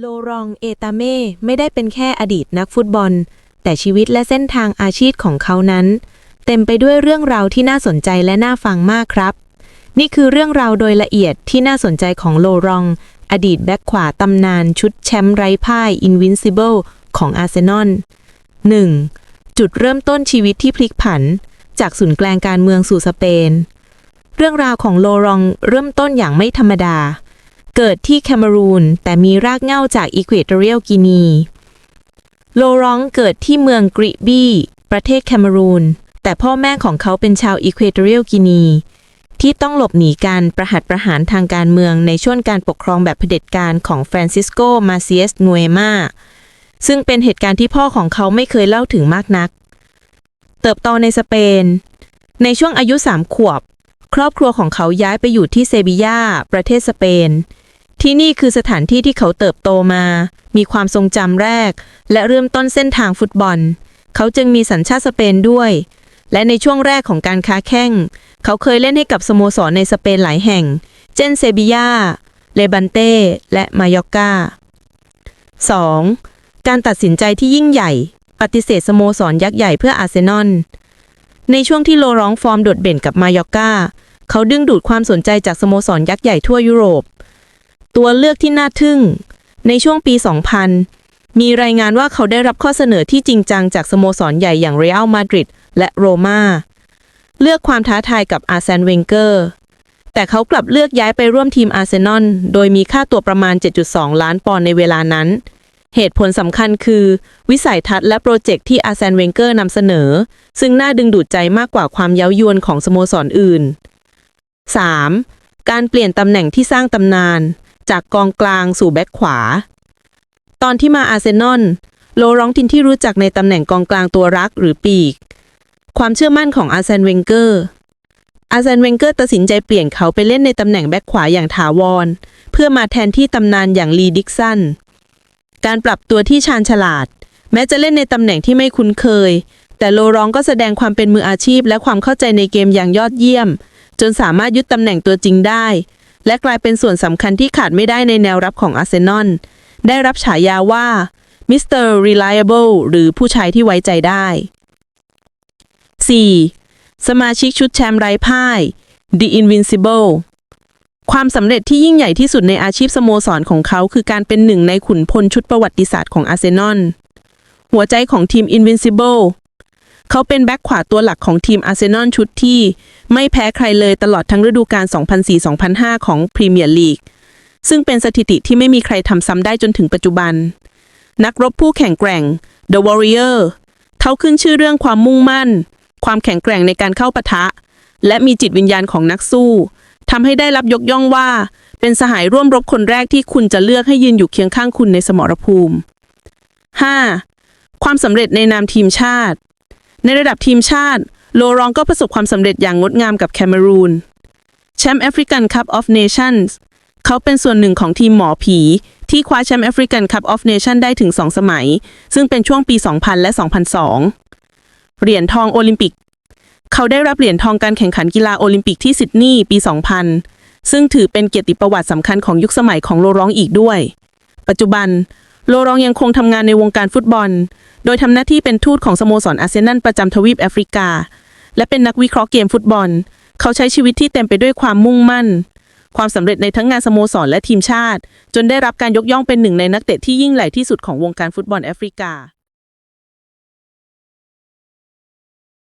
โลรองเอตาเม่ไม่ได้เป็นแค่อดีตนักฟุตบอล แต่ชีวิตและเส้นทางอาชีพของเขานั้น เต็มไปด้วยเรื่องราวที่น่าสนใจและน่าฟังมากครับ นี่คือเรื่องราวโดยละเอียดที่น่าสนใจของโลรอง อดีตแบ็คขวาตำนานชุดแชมป์ไร้พ่าย Invincible ของอาร์เซนอล 1. จุดเริ่มต้นชีวิตที่พลิกผัน จากศูนย์กลางการเมืองสู่สเปน เรื่องราวของโลรองเริ่มต้นอย่างไม่ธรรมดาเเกิดที่แคนารูนแต่มีรากเหง้าจากอีควอเตอเรียลกินี โลรองเกิดที่เมืองกริบี้ประเทศแคนารูน แต่พ่อแม่ของเขาเป็นชาวอีควอเตอเรียลกินี ที่ต้องหลบหนีการประหัตประหารทางการเมืองในช่วงการปกครองแบบเผด็จการของฟรานซิสโก มาเซียสน u เอมาซึ่งเป็นเหตุการณ์ที่พ่อของเขาไม่เคยเล่าถึงมากนัก เติบโตในสเปน ในช่วงอายุสามขวบ ครอบครัวของเขาย้ายไปอยู่ที่เซบียาประเทศสเปน ที่นี่คือสถานที่ที่เขาเติบโตมา มีความทรงจำแรก และเริ่มต้นเส้นทางฟุตบอล เขาจึงมีสัญชาติสเปนด้วย และในช่วงแรกของการค้าแข่งเขาเคยเล่นให้กับสโมสรในสเปนหลายแห่ง เช่นเซบียาเลบันเต้และมายอกา 2. การตัดสินใจที่ยิ่งใหญ่ ปฏิเสธสโมสรยักษ์ใหญ่เพื่ออาร์เซนอล ในช่วงที่โลร้องฟอร์มโดดเด่นกับมายอกา เขาดึงดูดความสนใจจากสโมสรยักษ์ใหญ่ทั่วยุโรป ตัวเลือกที่น่าทึ่ง ในช่วงปี 2000 มีรายงานว่าเขาได้รับข้อเสนอที่จริงจังจากสโมสรใหญ่อย่างเรอัลมาดริดและโรมาเลือกความท้าทายกับอาร์เซนเวงเกอร์ แต่เขากลับเลือกย้ายไปร่วมทีมอาร์เซนอลโดยมีค่าตัวประมาณ 7.2 ล้านปอนด์ในเวลานั้น เหตุผลสำคัญคือ วิสัยทัศน์และโปรเจกต์ที่อาร์เซนเวงเกอร์นำเสนอ ซึ่งน่าดึงดูดใจมากกว่าความเย้ายวนของสโมสรออื่น 3. การเปลี่ยนตำแหน่งที่สร้างตำนาน จากกองกลางสู่แบ็คขวา ตอนที่มาอาร์เซนอลโลร้องทินที่รู้จักในตำแหน่งกองกลางตัวรักหรือปีก ความเชื่อมั่นของอาร์เซนเวงเกอร์อาร์เซนเวงเกอร์ตัดสินใจเปลี่ยนเขาไปเล่นในตำแหน่งแบ็คขวาอย่างถาวร เพื่อมาแทนที่ตำนานอย่างลีดิกสันการปรับตัวที่ชาญฉลาด แม้จะเล่นในตำแหน่งที่ไม่คุ้นเคย แต่โลรองก็แสดงความเป็นมืออาชีพและความเข้าใจในเกมอย่างยอดเยี่ยม จนสามารถยึดตำแหน่งตัวจริงได้ และกลายเป็นส่วนสำคัญที่ขาดไม่ได้ในแนวรับของอาร์เซนอลได้รับฉายาว่ามิสเตอร์ reliable หรือผู้ชายที่ไว้ใจได้ 4. สมาชิกชุดแชมป์ไร้พ่าย The Invincible ความสำเร็จที่ยิ่งใหญ่ที่สุดในอาชีพสโมสรของเขาคือการเป็นหนึ่งในขุนพลชุดประวัติศาสตร์ของอาร์เซนอล หัวใจของทีม Invincible เขาเป็นแบ็คขวาตัวหลักของทีมอาร์เซนอลชุดที่ ไม่แพ้ใครเลยตลอดทั้งฤดูกาล 2004-2005 ของพรีเมียร์ลีก ซึ่งเป็นสถิติที่ไม่มีใครทำซ้ำได้จนถึงปัจจุบัน นักรบผู้แข็งแกร่ง The Warrior เขาขึ้นชื่อเรื่องความมุ่งมั่น ความแข็งแกร่งในการเข้าปะทะ และมีจิตวิญญาณของนักสู้ทำให้ได้รับยกย่องว่า เป็นสหายร่วมรบคนแรกที่คุณจะเลือกให้ยืนอยู่เคียงข้างคุณในสมรภูมิ 5. ความสำเร็จในนามทีมชาติ ในระดับทีมชาติ โลรองก็ประสบความสำเร็จอย่างงดงามกับแคเมรูนแชมป์แอฟริกันคัพออฟเนชั่นส์เขาเป็นส่วนหนึ่งของทีมหมอผี ที่คว้าแชมป์แอฟริกันคัพออฟเนชั่นได้ถึง 2 สมัย ซึ่งเป็นช่วงปี 2000 และ 2002 เหรียญทองโอลิมปิก เขาได้รับเหรียญทองการแข่งขันกีฬาโอลิมปิกที่ซิดนีย์ปี 2000 ซึ่งถือเป็นเกียรติประวัติสำคัญของยุคสมัยของโลรองอีกด้วย ปัจจุบัน โลรองยังคงทำงานในวงการฟุตบอล โดยทำหน้าที่เป็นทูตของสโมสรอาเซนอลประจำทวีปแอฟริกา และเป็นนักวิเคราะห์เกมฟุตบอล เขาใช้ชีวิตที่เต็มไปด้วยความมุ่งมั่น ความสำเร็จในทั้งงานสโมสรและทีมชาติ จนได้รับการยกย่องเป็นหนึ่งในนักเตะที่ยิ่งใหญ่ที่สุดของวงการฟุตบอลแอฟริกา